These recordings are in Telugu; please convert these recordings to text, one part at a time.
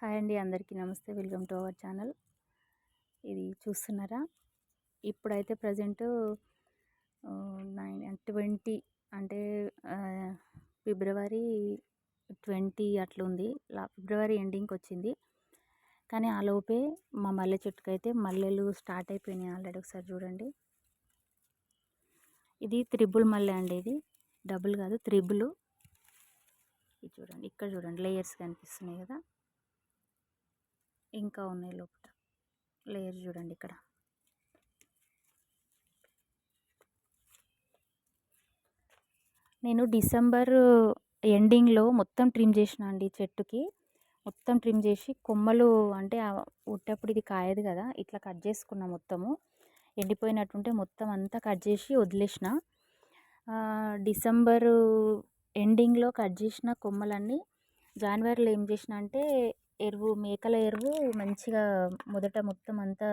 హాయ్ అండి అందరికీ నమస్తే. Welcome to our channel. ఇది చూస్తున్నారా? ఇప్పుడైతే ప్రజెంట్ నైన్ ట్వంటీ అంటే ఫిబ్రవరి ట్వంటీ అట్లుంది. ఫిబ్రవరి ఎండింగ్కి వచ్చింది కానీ ఆ లోపే మా మల్లె చెట్టుకైతే మల్లెలు స్టార్ట్ అయిపోయినాయి ఆల్రెడీ ఒకసారి చూడండి. ఇది త్రిబుల్ మల్లె అండి ఇది. డబుల్ కాదు త్రిబుల్. ఇది చూడండి ఇక్కడ చూడండి లేయర్స్ కనిపిస్తున్నాయి కదా. ఇంకా ఉన్నాయి లోపల లేయర్ చూడండి ఇక్కడ. నేను డిసెంబర్ ఎండింగ్లో మొత్తం ట్రిమ్ చేసిన అండి చెట్టుకి. మొత్తం ట్రిమ్ చేసి కొమ్మలు అంటే ఉట్టప్పుడు ఇది కాయదు కదా ఇట్లా కట్ చేసుకున్నా మొత్తము. ఎండిపోయినట్టుంటే మొత్తం అంతా కట్ చేసి వదిలేసిన. డిసెంబరు ఎండింగ్లో కట్ చేసిన కొమ్మలన్నీ జనవరిలో ఏం చేసిన అంటే ఎరువు మేకల ఎరువు మంచిగా మొదట మొత్తం అంతా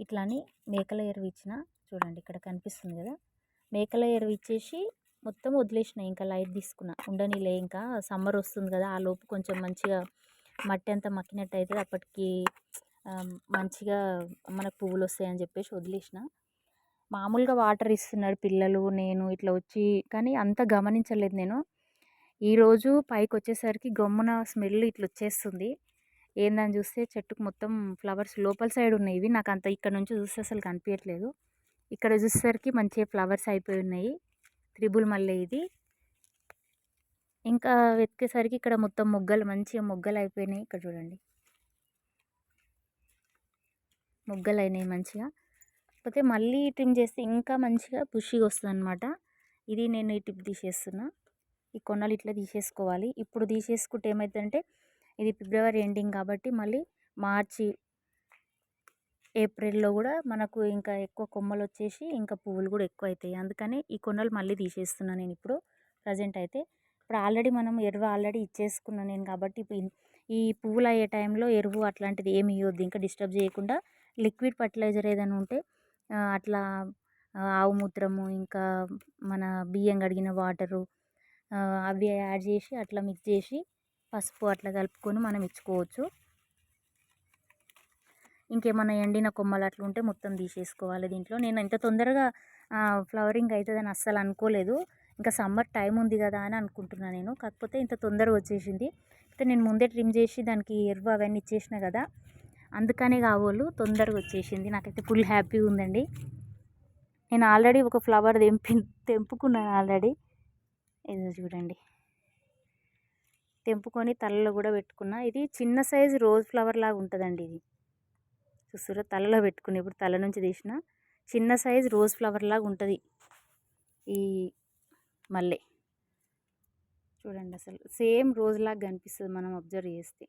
ఇట్లా అని మేకల ఎరువు ఇచ్చిన. చూడండి ఇక్కడ కనిపిస్తుంది కదా. మేకల ఎరువు ఇచ్చేసి మొత్తం వదిలేసిన ఇంకా లైట్ తీసుకున్న. ఉండనిలే ఇంకా. సమ్మర్ వస్తుంది కదా. ఆ లోపు కొంచెం మంచిగా మట్టి అంతా మక్కినట్టు అవుతుంది అప్పటికి మంచిగా మనకు పువ్వులు వస్తాయని చెప్పేసి వదిలేసిన. మామూలుగా వాటర్ ఇస్తున్నాడు పిల్లలు నేను ఇట్లా వచ్చి కానీ అంత గమనించలేదు నేను. ఈరోజు పైకి వచ్చేసరికి గమ్మున స్మెల్ ఇట్లా వచ్చేస్తుంది ఏందని చూస్తే చెట్టుకు మొత్తం ఫ్లవర్స్ లోపల సైడ్ ఉన్నాయి ఇవి నాకు అంత ఇక్కడ నుంచి చూస్తే అసలు కనిపించట్లేదు ఇక్కడ చూసేసరికి మంచిగా ఫ్లవర్స్ అయిపోయి ఉన్నాయి త్రిబుల్ మల్లె ఇది. ఇంకా వెతికేసరికి ఇక్కడ మొత్తం మొగ్గలు మంచిగా మొగ్గలు అయిపోయినాయి. ఇక్కడ చూడండి. మొగ్గలు అయినాయి మంచిగా. కాకపోతే మళ్ళీ ట్రిమ్ చేస్తే ఇంకా మంచిగా పుష్గా వస్తుంది అనమాట ఇది నేను ఈ టిప్ తీసేస్తున్నా. ఈ కొనలు ఇట్లా తీసేసుకోవాలి. ఇప్పుడు తీసేసుకుంటే ఏమవుతుందంటే ఇది ఫిబ్రవరి ఎండింగ్ కాబట్టి మళ్ళీ మార్చి ఏప్రిల్లో కూడా మనకు ఇంకా ఎక్కువ కొమ్మలు వచ్చేసి ఇంకా పువ్వులు కూడా ఎక్కువ అవుతాయి అందుకని ఈ కొనలు మళ్ళీ తీసేస్తున్నాను నేను ఇప్పుడు ప్రజెంట్ అయితే. ఇప్పుడు ఆల్రెడీ మనం ఎరువు ఆల్రెడీ ఇచ్చేసుకున్నాను నేను కాబట్టి ఇప్పుడు ఈ పువ్వులు అయ్యే టైంలో ఎరువు అట్లాంటిది ఏమి ఇవ్వద్దు ఇంకా డిస్టర్బ్ చేయకుండా లిక్విడ్ ఫర్టిలైజర్ ఏదైనా ఉంటే అట్లా ఆవు మూత్రము ఇంకా మన బియ్యం కడిగిన వాటరు అవి యాడ్ చేసి అట్లా మిక్స్ చేసి పసుపు అట్లా కలుపుకొని మనం ఇచ్చుకోవచ్చు. ఇంకేమైనా ఎండిన కొమ్మలు అట్లా ఉంటే మొత్తం తీసేసుకోవాలి దీంట్లో. నేను ఇంత తొందరగా ఫ్లవరింగ్ అవుతుందని అస్సలు అనుకోలేదు. ఇంకా సమ్మర్ టైం ఉంది కదా అని అనుకుంటున్నాను నేను. కాకపోతే ఇంత తొందరగా వచ్చేసింది. అయితే నేను ముందే ట్రిమ్ చేసి దానికి ఎరువు అవన్నీ ఇచ్చేసిన కదా అందుకనే కావోలు తొందరగా వచ్చేసింది. నాకైతే ఫుల్ హ్యాపీగా ఉందండి. నేను ఆల్రెడీ ఒక ఫ్లవర్ తెంపి తెంపుకున్నాను ఆల్రెడీ. ఇది చూడండి. తెంపుకొని తలలో కూడా పెట్టుకున్నా. ఇది చిన్న సైజు రోజ్ ఫ్లవర్ లాగా ఉంటుందండి ఇది. చూస్తురా తలలో పెట్టుకుని ఇప్పుడు తల నుంచి తీసిన చిన్న సైజు రోజ్ ఫ్లవర్ లాగా ఉంటుంది ఈ మల్లె. చూడండి అసలు సేమ్ రోజ్ లాగా కనిపిస్తుంది మనం అబ్జర్వ్ చేస్తే.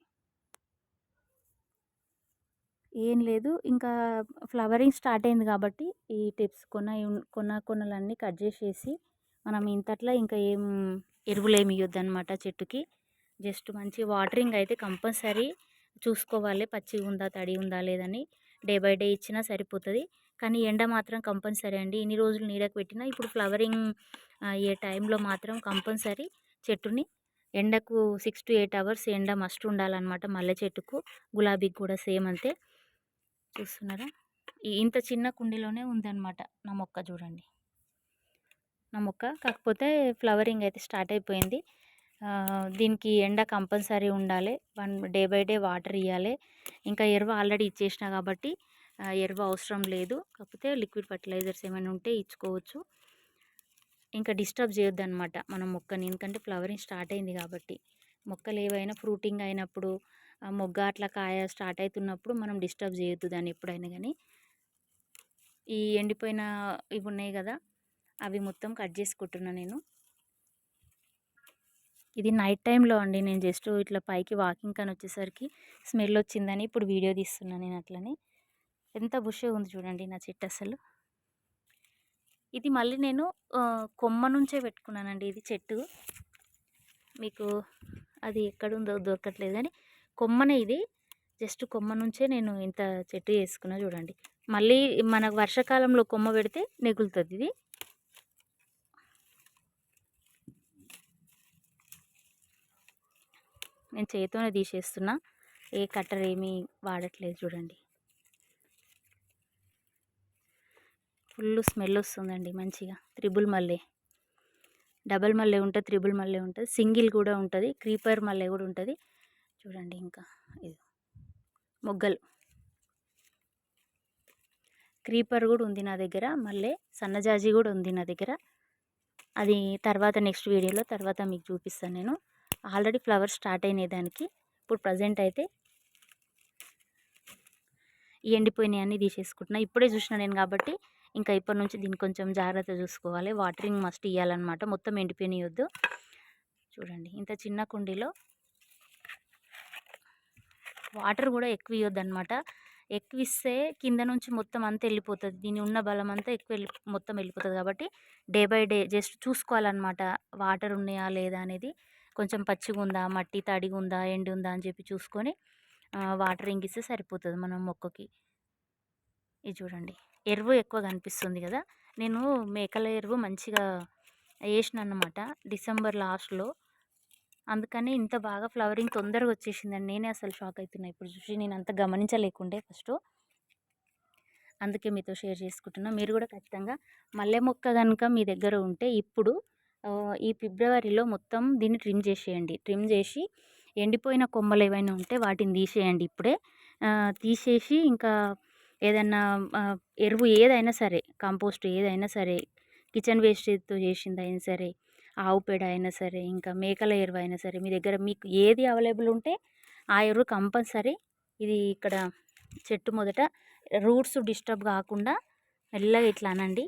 ఏం లేదు ఇంకా ఫ్లవరింగ్ స్టార్ట్ అయింది కాబట్టి ఈ టిప్స్ కొన కొన కొనలన్నీ కట్ చేసేసి మనం ఇంతట్లో ఇంకా ఏం ఎరువులు ఏమి ఇవ్వద్దు అనమాట చెట్టుకి. జస్ట్ మంచి వాటరింగ్ అయితే కంపల్సరీ చూసుకోవాలి. పచ్చి ఉందా తడి ఉందా లేదని డే బై డే ఇచ్చినా సరిపోతుంది. కానీ ఎండ మాత్రం కంపల్సరీ అండి. ఇన్ని రోజులు నీడకు పెట్టినా ఇప్పుడు ఫ్లవరింగ్ అయ్యే టైంలో మాత్రం కంపల్సరీ చెట్టుని ఎండకు సిక్స్ టు ఎయిట్ అవర్స్ ఎండ మస్ట్ ఉండాలన్నమాట మల్లె చెట్టుకు. గులాబీకి కూడా సేమ్ అంతే. చూస్తున్నారా? ఇంత చిన్న కుండీలోనే ఉందన్నమాట నా మొక్క చూడండి. నా మొక్క. కాకపోతే ఫ్లవరింగ్ అయితే స్టార్ట్ అయిపోయింది. దీనికి ఎండ కంపల్సరీ ఉండాలి. One day by day water ఇవ్వాలి ఇంకా ఎరువు ఆల్రెడీ ఇచ్చేసిన కాబట్టి ఎరువు అవసరం లేదు. కాకపోతే లిక్విడ్ ఫర్టిలైజర్స్ ఏమైనా ఉంటే ఇచ్చుకోవచ్చు. ఇంకా డిస్టర్బ్ చేయొద్దు అనమాట మన మొక్కని. ఎందుకంటే ఫ్లవరింగ్ స్టార్ట్ అయింది కాబట్టి. మొక్కలు ఏవైనా ఫ్రూటింగ్ అయినప్పుడు మొగ్గ అట్లా కాయ స్టార్ట్ అవుతున్నప్పుడు మనం డిస్టర్బ్ చేయొద్దు దాన్ని ఎప్పుడైనా కానీ ఈ ఎండిపోయిన ఇవి ఉన్నాయి కదా అవి మొత్తం కట్ చేసుకుంటున్నా నేను. ఇది నైట్ టైంలో అండి. నేను జస్ట్ ఇట్లా పైకి వాకింగ్ కానీ వచ్చేసరికి స్మెల్ వచ్చిందని ఇప్పుడు వీడియో తీస్తున్నాను నేను అట్లని. ఎంత బుషగా ఉంది చూడండి నా చెట్టు అసలు. ఇది మళ్ళీ నేను కొమ్మ నుంచే పెట్టుకున్నానండి ఇది చెట్టు. మీకు అది ఎక్కడుందో దొరకట్లేదు కానీ కొమ్మనే ఇది. జస్ట్ కొమ్మ నుంచే నేను ఇంత చెట్టు చేసుకున్నా చూడండి. మళ్ళీ మనకు వర్షాకాలంలో కొమ్మ పెడితే నెగులుతుంది ఇది. నేను చేతితోనే తీసేస్తున్నా. ఏ కట్టర్ ఏమీ వాడట్లేదు చూడండి. ఫుల్ స్మెల్ వస్తుందండి మంచిగా. త్రిబుల్ మల్లె. డబల్ మల్లె ఉంటుంది త్రిబుల్ మల్లె ఉంటుంది. సింగిల్ కూడా ఉంటుంది. క్రీపర్ మల్లె కూడా ఉంటుంది. చూడండి ఇంకా ఇది. మొగ్గలు. క్రీపర్ కూడా ఉంది నా దగ్గర. మళ్ళీ సన్నజాజి కూడా ఉంది నా దగ్గర. అది తర్వాత నెక్స్ట్ వీడియోలో తర్వాత మీకు చూపిస్తాను నేను. ఆల్రెడీ ఫ్లవర్స్ స్టార్ట్ అయినాయి దానికి. ఇప్పుడు ప్రజెంట్ అయితే ఈ ఎండిపోయినాయి అన్నీ తీసేసుకుంటున్నా. ఇప్పుడే చూసిన నేను కాబట్టి ఇంకా ఇప్పటి నుంచి దీన్ని కొంచెం జాగ్రత్త చూసుకోవాలి. వాటరింగ్ మస్ట్ ఇవ్వాలన్నమాట మొత్తం ఎండిపోయినాయొద్దు చూడండి ఇంత చిన్న కుండీలో వాటర్ కూడా ఎక్కువ ఇవ్వద్దు అనమాట ఎక్కువ ఇస్తే కింద నుంచి మొత్తం అంతా వెళ్ళిపోతుంది. దీని ఉన్న బలం అంతా ఎక్కువ వెళ్ళి మొత్తం వెళ్ళిపోతుంది కాబట్టి డే బై డే జస్ట్ చూసుకోవాలన్నమాట. వాటర్ ఉన్నాయా లేదా అనేది కొంచెం పచ్చిగా ఉందా మట్టి తడిగా ఉందా ఎండి ఉందా అని చెప్పి చూసుకొని వాటర్ ఇస్తే సరిపోతుంది మనం మొక్కకి. ఇది చూడండి. ఎరువు ఎక్కువ కనిపిస్తుంది కదా? నేను మేకల ఎరువు మంచిగా వేసిన అన్నమాట డిసెంబర్ లాస్ట్లో. అందుకని ఇంత బాగా ఫ్లవరింగ్ తొందరగా వచ్చేసిందండి నేనే అసలు షాక్ అవుతున్నా ఇప్పుడు చూసి నేను అంత గమనించలేకుండే ఫస్ట్. అందుకే మీతో షేర్ చేసుకుంటున్నా. మీరు కూడా ఖచ్చితంగా మల్లె మొక్క కనుక మీ దగ్గర ఉంటే ఇప్పుడు ఈ ఫిబ్రవరిలో మొత్తం దీన్ని ట్రిమ్ చేసేయండి. ట్రిమ్ చేసి ఎండిపోయిన కొమ్మలు ఏవైనా ఉంటే వాటిని తీసేయండి ఇప్పుడే. తీసేసి ఇంకా ఏదైనా ఎరువు ఏదైనా సరే కంపోస్ట్ ఏదైనా సరే కిచెన్ వేస్టేజ్తో చేసింది అయినా సరే ఆవు పేడ అయినా సరే ఇంకా మేకల ఎరువు అయినా సరే మీ దగ్గర మీకు ఏది అవైలబుల్ ఉంటే ఆ ఎరువు కంపల్సరీ ఇది ఇక్కడ చెట్టు మొదట రూట్స్ డిస్టర్బ్ కాకుండా మెల్లగా ఇట్లా అనండి.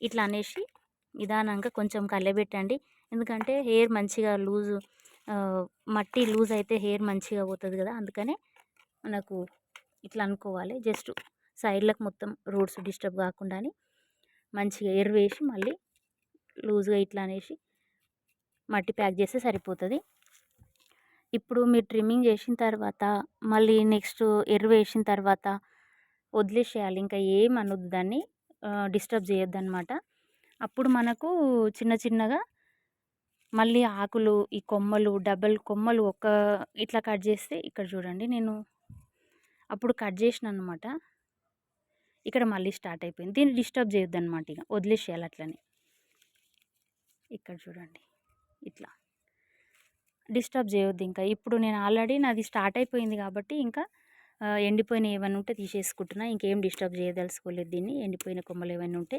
ఇట్లా అనేసి నిదానంగా కొంచెం కలబెట్టండి ఎందుకంటే హెయిర్ మంచిగా లూజు మట్టి లూజ్ అయితే హెయిర్ మంచిగా పోతుంది కదా! అందుకనే మనకు ఇట్లా అనుకోవాలి. జస్ట్ సైడ్లకు మొత్తం రూట్స్ డిస్టర్బ్ కాకుండా మంచిగా ఎరువు వేసి మళ్ళీ లూజ్గా ఇట్లా అనేసి మట్టి ప్యాక్ చేస్తే సరిపోతుంది. ఇప్పుడు మీరు ట్రిమ్మింగ్ చేసిన తర్వాత మళ్ళీ నెక్స్ట్ ఎర్ర వేసిన తర్వాత వదిలేసేయాలి. ఇంకా ఏం అనొద్దు దాన్ని డిస్టర్బ్ చేయొద్దు అనమాట అప్పుడు మనకు చిన్న చిన్నగా మళ్ళీ ఆకులు ఈ కొమ్మలు డబల్ కొమ్మలు ఒక్క ఇట్లా కట్ చేస్తే ఇక్కడ చూడండి నేను అప్పుడు కట్ చేసిన అనమాట ఇక్కడ మళ్ళీ స్టార్ట్ అయిపోయింది. దీన్ని డిస్టర్బ్ చేయొద్దు అనమాట ఇక. వదిలేసేయాలి అట్లనే. ఇక్కడ చూడండి. ఇట్లా. డిస్టర్బ్ చేయొద్దు ఇంకా. ఇప్పుడు నేను ఆల్రెడీ నాది స్టార్ట్ అయిపోయింది కాబట్టి ఇంకా ఎండిపోయిన ఏమైనా ఉంటే తీసేసుకుంటున్నా. ఇంకేం డిస్టర్బ్ చేయదలుచుకోలేదు దీన్ని. ఎండిపోయిన కొమ్మలు ఏమైనా ఉంటే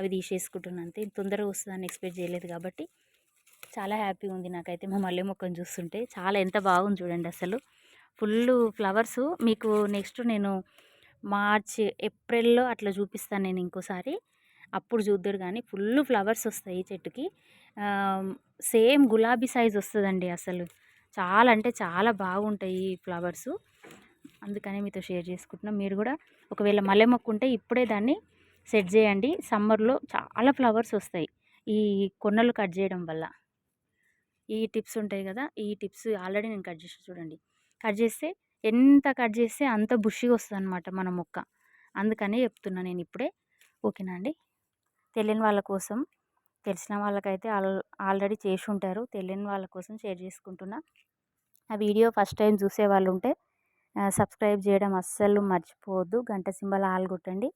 అవి తీసేసుకుంటున్నాను అంతే. తొందరగా వస్తుందని ఎక్స్పెక్ట్ చేయలేదు కాబట్టి చాలా హ్యాపీగా ఉంది నాకైతే మా మల్లె మొక్కను చూస్తుంటే. చాలా ఎంత బాగుంది చూడండి అసలు. Full flowers. మీకు నెక్స్ట్ నేను మార్చ్ ఏప్రిల్లో అట్లా చూపిస్తాను నేను ఇంకోసారి. అప్పుడు చూద్దరు కానీ ఫుల్ ఫ్లవర్స్ వస్తాయి చెట్టుకి. సేమ్ గులాబీ సైజ్ వస్తుందండి అసలు. చాలా అంటే చాలా బాగుంటాయి ఈ ఫ్లవర్స్. అందుకని మీతో షేర్ చేసుకుంటున్నాం. మీరు కూడా ఒకవేళ మల్లె మొక్క ఉంటే ఇప్పుడే దాన్ని సెట్ చేయండి సమ్మర్లో చాలా ఫ్లవర్స్ వస్తాయి. ఈ కొన్నలు కట్ చేయడం వల్ల. ఈ టిప్స్ ఉంటాయి కదా ఈ టిప్స్ ఆల్రెడీ నేను కట్ చేసి చూడండి. కట్ చేస్తే ఎంత కట్ చేస్తే అంత బుషిగా వస్తుంది అనమాట మన మొక్క. అందుకనే చెప్తున్నా నేను ఇప్పుడే. ఓకేనా అండి? తెలియని వాళ్ళ కోసం తెలిసిన వాళ్ళకైతే ఆల్ ఆల్రెడీ చేసి ఉంటారు. తెలియని వాళ్ళ కోసం షేర్ చేసుకుంటున్నా. ఆ వీడియో ఫస్ట్ టైం చూసే వాళ్ళు ఉంటే సబ్స్క్రైబ్ చేయడం అస్సలు మర్చిపోవద్దు. గంట సింబల్ ఆల్ కొట్టండి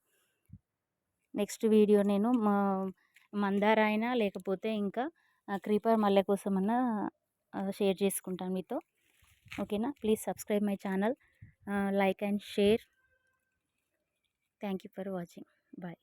నెక్స్ట్ వీడియో నేను మందార అయినా లేకపోతే ఇంకా క్రీపర్ మల్లె కోసమన్నా షేర్ చేసుకుంటాను మీతో. ఓకేనా? Please subscribe my channel. Like and share. Thank you for watching. Bye.